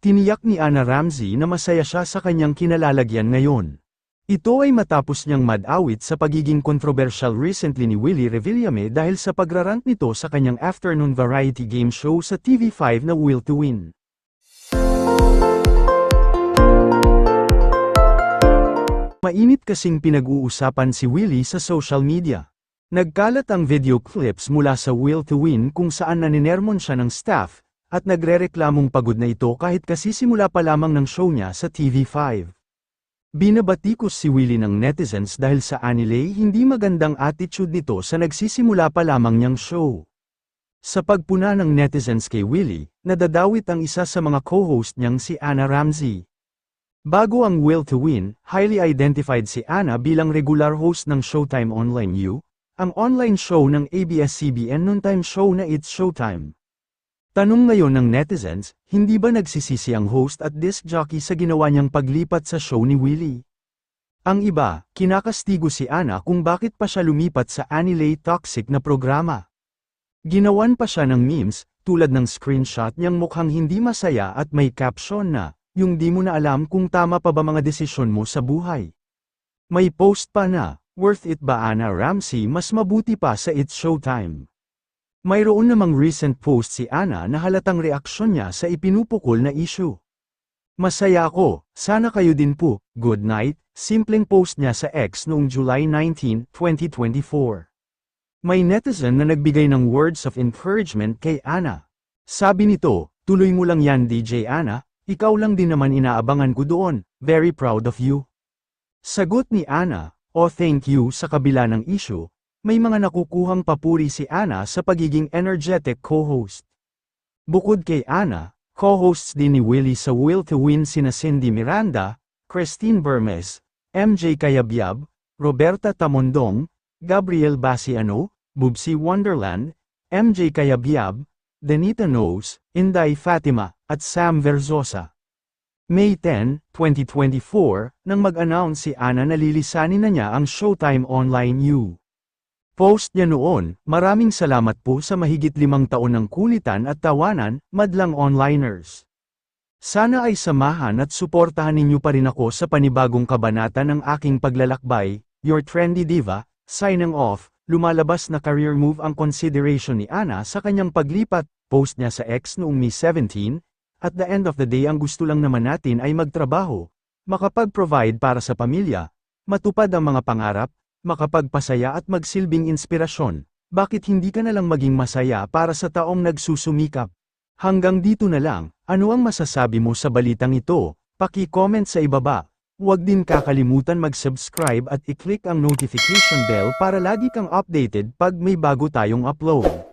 Tiniyak ni Ana Ramsey na masaya siya sa kanyang kinalalagyan ngayon. Ito ay matapos niyang mad-awit sa pagiging controversial recently ni Willie Revillame dahil sa pagrarant nito sa kanyang afternoon variety game show sa TV5 na Will to Win. Mainit kasing pinag-uusapan si Willie sa social media. Nagkalat ang video clips mula sa Will to Win kung saan naninermon siya ng staff, at nagrereklamong pagod na ito kahit kasisimula pa lamang ng show niya sa TV5. Binabatikos si Willie ng netizens dahil sa anilay hindi magandang attitude nito sa nagsisimula pa lamang niyang show. Sa pagpuna ng netizens kay Willie, nadadawit ang isa sa mga co-host niyang si Anna Ramsey. Bago ang Will to Win, highly identified si Anna bilang regular host ng Showtime Online U, ang online show ng ABS-CBN noontime show na It's Showtime. Tanong ngayon ng netizens, hindi ba nagsisisi ang host at disc jockey sa ginawa niyang paglipat sa show ni Willie? Ang iba, kinakastigo si Anna kung bakit pa siya lumipat sa Anilay Toxic na programa. Ginawan pa siya ng memes, tulad ng screenshot niyang mukhang hindi masaya at may caption na, yung di mo na alam kung tama pa ba mga desisyon mo sa buhay. May post pa na, worth it ba Anna Ramsey mas mabuti pa sa It's Showtime. Mayroon namang recent post si Anna na halatang reaksyon niya sa ipinupukol na issue. Masaya ako, sana kayo din po, good night, simpleng post niya sa X noong July 19, 2024. May netizen na nagbigay ng words of encouragement kay Anna. Sabi nito, tuloy mo lang yan DJ Anna, ikaw lang din naman inaabangan ko doon, very proud of you. Sagot ni Anna, oh thank you sa kabila ng issue, may mga nakukuhang papuri si Anna sa pagiging energetic co-host. Bukod kay Anna, co-hosts din ni Willie sa Will to Win sina Cindy Miranda, Christine Bermes, MJ Kayabyab, Roberta Tamondong, Gabriel Basiano, Bubsy Wonderland, MJ Kayabyab, Denita Knows, Inday Fatima, at Sam Verzosa. May 10, 2024, nang mag-announce si Ana na lilisanin na niya ang Showtime Online U. Post niya noon, maraming salamat po sa mahigit limang taon ng kulitan at tawanan, madlang onliners. Sana ay samahan at suportahan ninyo pa rin ako sa panibagong kabanata ng aking paglalakbay, Your Trendy Diva, signing off, lumalabas na career move ang consideration ni Ana sa kanyang paglipat, post niya sa X noong May 17, at the end of the day ang gusto lang naman natin ay magtrabaho, makapag-provide para sa pamilya, matupad ang mga pangarap, makapagpasaya at magsilbing inspirasyon, bakit hindi ka na lang maging masaya para sa taong nagsusumikap? Hanggang dito na lang, ano ang masasabi mo sa balitang ito? Paki-comment sa ibaba. Huwag din kakalimutan mag-subscribe at i-click ang notification bell para lagi kang updated pag may bago tayong upload.